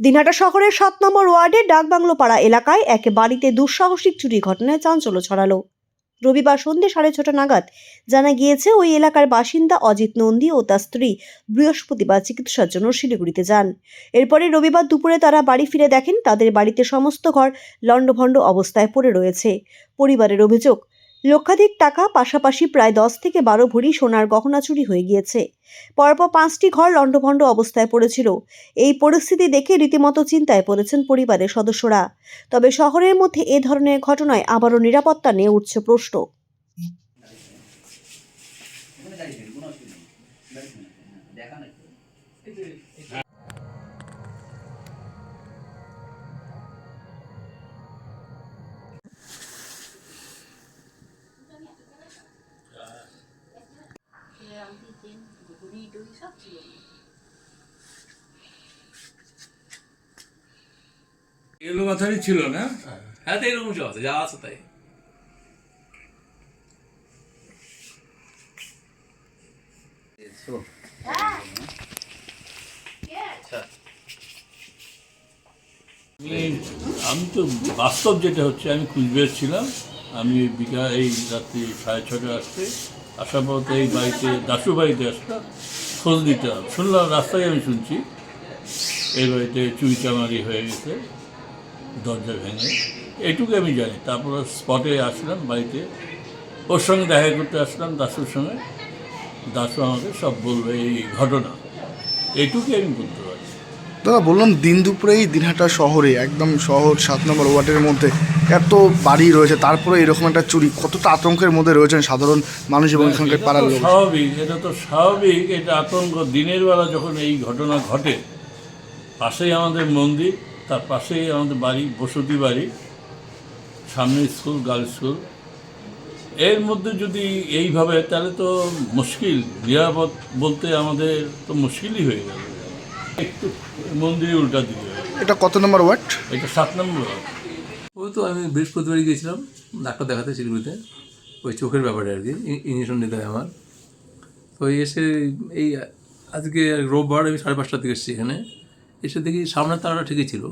দিনহাটা শহরের সাত নম্বর ওয়ার্ডের ডাকবাংলো পাড়া এলাকায় এক বাড়িতে দুঃসাহসিক চুরি ঘটনায় চাঞ্চল্য ছড়ালো। রবিবার সন্ধ্যে সাড়ে ছটা নাগাদ জানা গিয়েছে, ওই এলাকার বাসিন্দা অজিত নন্দী ও তার স্ত্রী বৃহস্পতিবার চিকিৎসার জন্য শিলিগুড়িতে যান। এরপরে রবিবার দুপুরে তারা বাড়ি ফিরে দেখেন, তাদের বাড়িতে সমস্ত ঘর লণ্ডভণ্ড অবস্থায় পড়ে রয়েছে। পরিবারের অভিযোগ লক্ষাধিক টাকা, পাশাপাশি প্রায় দশ থেকে বারো ভরি সোনার গহনা চুরি হয়ে গিয়েছে। পরপর পাঁচটি ঘর লণ্ডভণ্ড অবস্থায় পড়েছিল। এই পরিস্থিতি দেখে রীতিমতো চিন্তায় পড়েছেন পরিবারের সদস্যরা। তবে শহরের মধ্যে এ ধরনের ঘটনায় আবারও নিরাপত্তা নিয়ে উঠছে প্রশ্ন। এগুলো মাথারই ছিল না? হ্যাঁ তো এরকম সব আছে যা আছে তাই। আমি আমি তো বাস্তব যেটা হচ্ছে আমি কুচবিহার ছিলাম আমি বিকাল এই রাত্রি সাড়ে ছটা আসতে আসার পর এই বাড়িতে দাসু বাড়িতে আসলাম খোঁজ দিতে হবে। শুনলাম, রাস্তায় আমি শুনছি, এই বাড়িতে চুরি চামারি হয়ে গেছে, দরজা ভেঙে। এটুকু আমি জানি। তারপর স্পটে আসলাম বাড়িতে। ওর সঙ্গে দেখা করতে আসলাম দাসুর সঙ্গে। দাসু আমাকে সব বলবে এই ঘটনা। এটুকুই আমি বলতে দাদা বললাম দিন দুপুরেই দিনহাটা শহরে একদম শহর সাত নম্বর ওয়ার্ডের মধ্যে এত বাড়ি রয়েছে তারপরে এরকম একটা চুরি কতটা আতঙ্কের মধ্যে রয়েছেন সাধারণ মানুষ এবং এখানকার পাড়ার লোক? স্বাভাবিক এটা তো স্বাভাবিক এটা আতঙ্ক। দিনের বেলা যখন এই ঘটনা ঘটে পাশেই আমাদের মন্দির তার পাশেই আমাদের বাড়ি বসতি বাড়ি সামনে স্কুল গার্লস স্কুল। এর মধ্যে যদি এইভাবে তাহলে তো মুশকিল নিরাপদ বলতে আমাদের তো মুশকিলই হয়ে গেল। একটু মন্দিরে উল্টা দিকে এটা কত নম্বর ওয়ার্ড? এটা সাত নম্বর ওই তো আমি বৃহস্পতিবারই গিয়েছিলাম ডাক্তার দেখাতে শিলিগুড়িতে। ওই চোখের ব্যাপারে আর কি ইঞ্জেকশন নিতে হয় আমার। তো এসে এই আজকে রোববার আমি সাড়ে পাঁচটার দিকে এসেছি এখানে। এসে দেখি সামনের তালাটা ঠিকই ছিল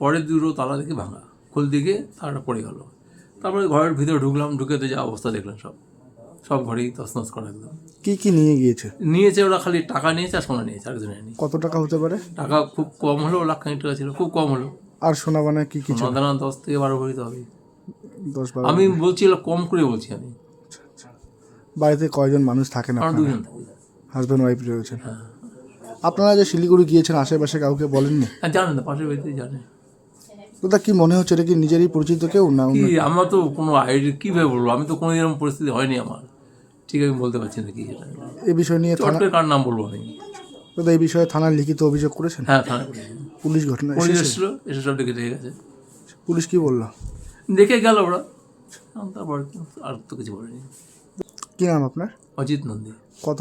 পরের দুটো তালা দেখে ভাঙা। খোল দিকে তালাটা পড়ে গেল। তারপরে ঘরের ভিতরে ঢুকলাম ঢুকে তো যা অবস্থা দেখলাম সব। সব ঘরেই তছনছ করা একদম। কি কি নিয়ে গিয়েছে? নিয়েছে ওরা খালি টাকা নিয়েছে আর সোনা নিয়েছে আর কিছু নেয়নি। কত টাকা হতে পারে? টাকা খুব কম হলো লাখ খানিক টাকা ছিল খুব কম হলো আর সোনা বানা কি কি ছিল? সোনা দশ থেকে বারো ভরি তো হবে। দশ বারো আমি বলছিলাম কম করে বলছি আমি। বাড়িতে কয়জন মানুষ থাকেন আমার আপনারা? দুজন হাজব্যান্ড ওয়াইফ রয়েছেন। আপনারা যে শিলিগুড়ি গিয়েছেন আশেপাশে কাউকে বলেননি? হ্যাঁ জানে না পাশের বাড়িতে জানে। দাদা কি মনে হচ্ছে? এটা কি নিজেরই পরিচিত কেউ? না আমার তো কোনো আইডিয়া কীভাবে বলব? আমি তো কোনো এরকম পরিস্থিতি হয়নি আমার। ঠিক আমি বলতে পারছি না কি এটা এই বিষয় নিয়ে চট থানা করে কার নাম বলব আমি? দাদা এই বিষয়ে থানায় লিখিত অভিযোগ করেছেন? হ্যাঁ থানা করেছি। পুলিশ ঘটনা পুলিশ এসেছে? এসেছিল এসে সব দেখে দেখে গেছে। পুলিশ কি বলল? দেখে গেল ওরা। তারপর আর তো কিছু বলেনি। কি নাম আপনার? অজিত নন্দী। কত